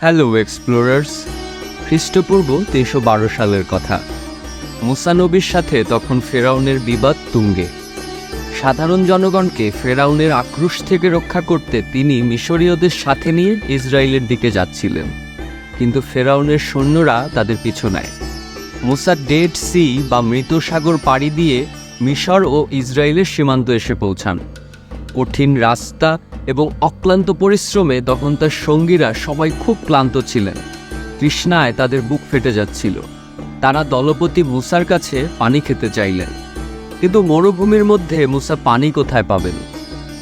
Hello explorers খ্রিস্টপূর্ব তেইশশো বারো সালের কথা। মুসানবির সাথে তখন ফেরাউনের বিবাদ তুঙ্গে। সাধারণ জনগণকে ফেরাউনের আক্রোশ থেকে রক্ষা করতে তিনি মিশরীয়দের সাথে নিয়ে ইসরায়েলের দিকে যাচ্ছিলেন। কিন্তু ফেরাউনের সৈন্যরা তাদের পিছু নেয়। মুসা ডেড সি বা মৃত সাগর পাড়ি দিয়ে মিশর ও ইসরায়েলের সীমান্ত এসে পৌঁছান। কঠিন রাস্তা এবং অক্লান্ত পরিশ্রমে তখন তার সঙ্গীরা সবাই খুব ক্লান্ত ছিলেন। তৃষ্ণায় তাদের বুক ফেটে যাচ্ছিল। তারা দলপতি মুসার কাছে পানি খেতে চাইলেন। কিন্তু মরুভূমির মধ্যে মুসা পানি কোথায় পাবেন?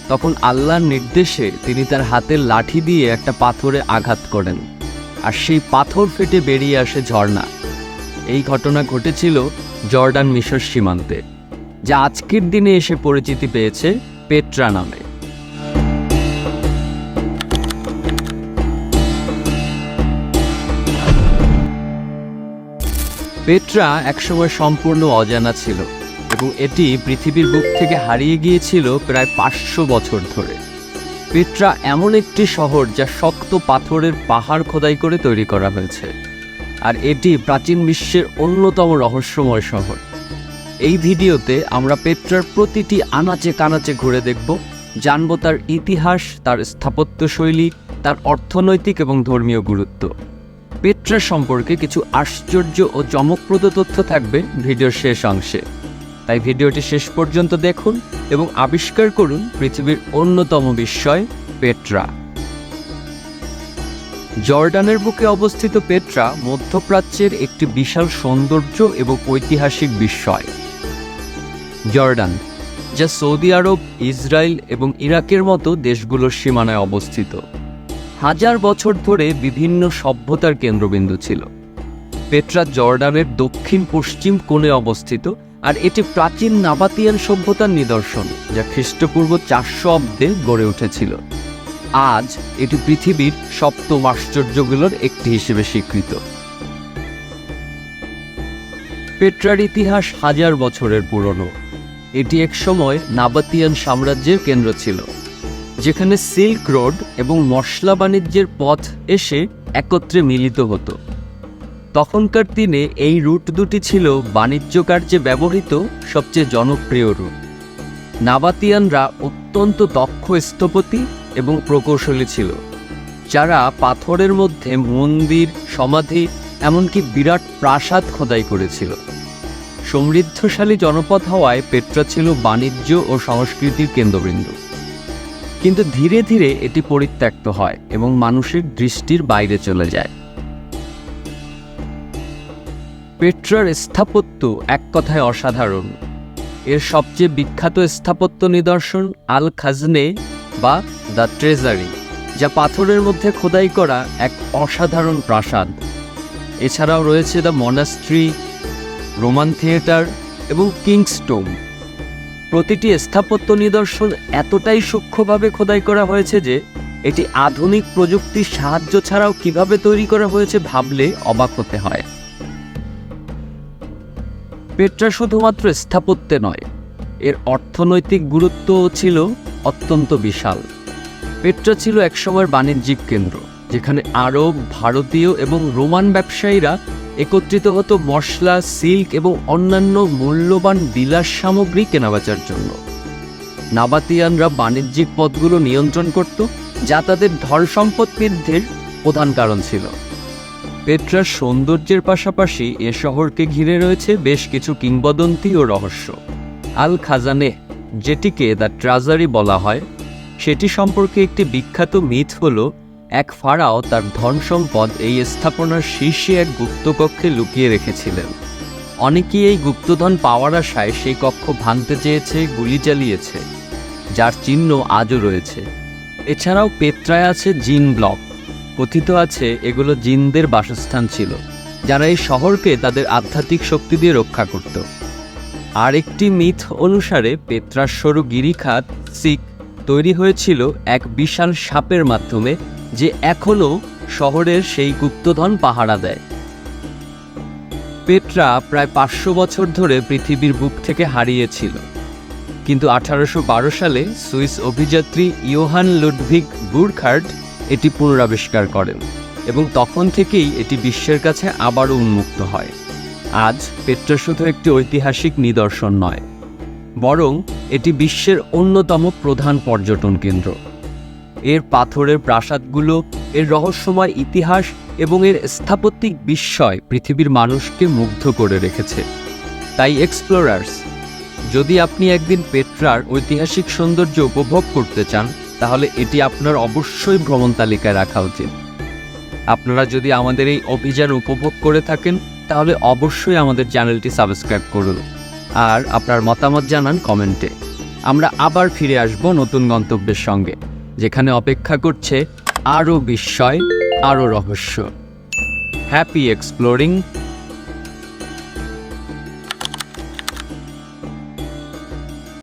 তখন আল্লাহর নির্দেশে তিনি তার হাতের লাঠি দিয়ে একটা পাথরে আঘাত করেন। আর সেই পাথর ফেটে বেরিয়ে আসে ঝর্ণা। এই ঘটনা ঘটেছিল জর্ডান মিশর সীমান্তে, যা আজকের দিনে এসে পরিচিতি পেয়েছে পেট্রা নামে। পেট্রা একসময় সম্পূর্ণ অজানা ছিল এবং এটি পৃথিবীর বুক থেকে হারিয়ে গিয়েছিল প্রায় পাঁচশো বছর ধরে। পেট্রা এমন একটি শহর যা শক্ত পাথরের পাহাড় খোদাই করে তৈরি করা হয়েছে। আর এটি প্রাচীন বিশ্বের অন্যতম রহস্যময় শহর। এই ভিডিওতে আমরা পেট্রার প্রতিটি আনাচে কানাচে ঘুরে দেখব, জানব তার ইতিহাস, তার স্থাপত্যশৈলী, তার অর্থনৈতিক এবং ধর্মীয় গুরুত্ব। পেট্রা সম্পর্কে কিছু আশ্চর্য ও চমকপ্রদ তথ্য থাকবে ভিডিওর শেষ অংশে। তাই ভিডিওটি শেষ পর্যন্ত দেখুন এবং আবিষ্কার করুন পৃথিবীর অন্যতম বিস্ময়, পেট্রা। জর্ডানের বুকে অবস্থিত পেট্রা মধ্যপ্রাচ্যের একটি বিশাল সৌন্দর্য এবং ঐতিহাসিক বিস্ময়। জর্ডান, যা সৌদি আরব, ইসরায়েল এবং ইরাকের মতো দেশগুলোর সীমানায় অবস্থিত। হাজার বছর ধরে বিভিন্ন সভ্যতার কেন্দ্রবিন্দু ছিল। পেট্রা জর্ডানের দক্ষিণ পশ্চিম কোণে অবস্থিত আর এটি প্রাচীন নাবাতিয়ান সভ্যতার নিদর্শন, যা খ্রিস্টপূর্ব চারশো অব্দে গড়ে উঠেছিল। আজ এটি পৃথিবীর সপ্তম আশ্চর্যগুলোর একটি হিসেবে স্বীকৃত। পেট্রার ইতিহাস হাজার বছরের পুরনো। এটি এক সময় নাবাতিয়ান সাম্রাজ্যের কেন্দ্র ছিল। যেখানে সিল্ক রোড এবং মশলা বাণিজ্যের পথ এসে একত্রে মিলিত হতো। তখনকার দিনে এই রুট দুটি ছিল বাণিজ্য কার্যে ব্যবহৃত সবচেয়ে জনপ্রিয় রুট। নাবাতিয়ানরা অত্যন্ত দক্ষ স্থপতি এবং প্রকৌশলী ছিল। যারা পাথরের মধ্যে মন্দির, সমাধি, এমনকি বিরাট প্রাসাদ খোদাই করেছিল। সমৃদ্ধশালী জনপদ হওয়ায় পেট্রা ছিল বাণিজ্য ও সংস্কৃতির কেন্দ্রবিন্দু। কিন্তু ধীরে ধীরে এটি পরিত্যক্ত হয় এবং মানুষের দৃষ্টির বাইরে চলে যায়। পেট্রার স্থাপত্য এক কথায় অসাধারণ। এর সবচেয়ে বিখ্যাত স্থাপত্য নিদর্শন আল খাজনে বা দ্য ট্রেজারি, যা পাথরের মধ্যে খোদাই করা এক অসাধারণ প্রাসাদ। এছাড়াও রয়েছে দ্য মনাস্ট্রি, রোমান থিয়েটার এবং কিংস্টোম প্রতিটি স্থাপত্য নিদর্শন এতটাই সূক্ষ্মভাবে খোদাই করা হয়েছে যে, এটি আধুনিক প্রযুক্তির সাহায্য ছাড়াও কীভাবে তৈরি করা হয়েছে ভাবলে অবাক হতে হয়। পেট্রা শুধুমাত্র স্থাপত্যে নয়, এর অর্থনৈতিক গুরুত্বও ছিল অত্যন্ত বিশাল। পেট্রা ছিল একসময়ের বাণিজ্যিক কেন্দ্র, যেখানে আরব, ভারতীয় এবং রোমান ব্যবসায়ীরা একত্রিত হতো মশলা, সিল্ক এবং অন্যান্য মূল্যবান বিলাস সামগ্রী কেনাবেচার জন্য। নাবাতিয়ানরা বাণিজ্যিক পথগুলো নিয়ন্ত্রণ করত, যা তাদের ধর সম্পদ বৃদ্ধির প্রধান কারণ ছিল। পেট্রার সৌন্দর্যের পাশাপাশি এ শহরকে ঘিরে রয়েছে বেশ কিছু কিংবদন্তি ও রহস্য। আল খাজানে যেটিকে দ্য ট্রাজারি বলা হয়, সেটি সম্পর্কে একটি বিখ্যাত মিথ হল এক ফাড়াও তার ধন সম্পদ এই স্থাপনার শীর্ষে এক গুপ্তকক্ষে লুকিয়ে রেখেছিলেন। অনেকেই এই গুপ্তধন পাওয়ার আশায় সেই কক্ষ ভাঙতে চেয়েছে, গুলি চালিয়েছে, যার চিহ্ন আজও রয়েছে। এছাড়াও পেত্রায় আছে জিন ব্লক, কথিত আছে এগুলো জিনদের বাসস্থান ছিল, যারা এই শহরকে তাদের আধ্যাত্মিক শক্তি দিয়ে রক্ষা করত। আর একটি মিথ অনুসারে পেত্রাস্বরু গিরিখাত সিক তৈরি হয়েছিল এক বিশাল সাপের মাধ্যমে যে এখনও শহরের সেই গুপ্তধন পাহারা দেয়। পেট্রা প্রায় পাঁচশো বছর ধরে পৃথিবীর বুক থেকে হারিয়েছিল। কিন্তু আঠারোশো বারো সালে সুইস অভিযাত্রী ইয়োহান লুডভিগ বুরখার্ট এটি পুনরাবিষ্কার করেন এবং তখন থেকেই এটি বিশ্বের কাছে আবারও উন্মুক্ত হয়। আজ পেট্রা শুধু একটি ঐতিহাসিক নিদর্শন নয়, বরং এটি বিশ্বের অন্যতম প্রধান পর্যটন কেন্দ্র। এর পাথরের প্রাসাদগুলো, এর রহস্যময় ইতিহাস এবং এর স্থাপত্যিক বিস্ময় পৃথিবীর মানুষকে মুগ্ধ করে রেখেছে। তাই এক্সপ্লোরার্স যদি আপনি একদিন পেট্রার ঐতিহাসিক সৌন্দর্য উপভোগ করতে চান, তাহলে এটি আপনার অবশ্যই ভ্রমণ তালিকায় রাখা উচিত। আপনারা যদি আমাদের এই অভিযান উপভোগ করে থাকেন, তাহলে অবশ্যই আমাদের চ্যানেলটি সাবস্ক্রাইব করুন। আর আপনার মতামত জানান কমেন্টে। আমরা আবার ফিরে আসব নতুন গন্তব্যের সঙ্গে। যেখানে অপেক্ষা করছে আরও বিস্ময় আরও রহস্য। Happy exploring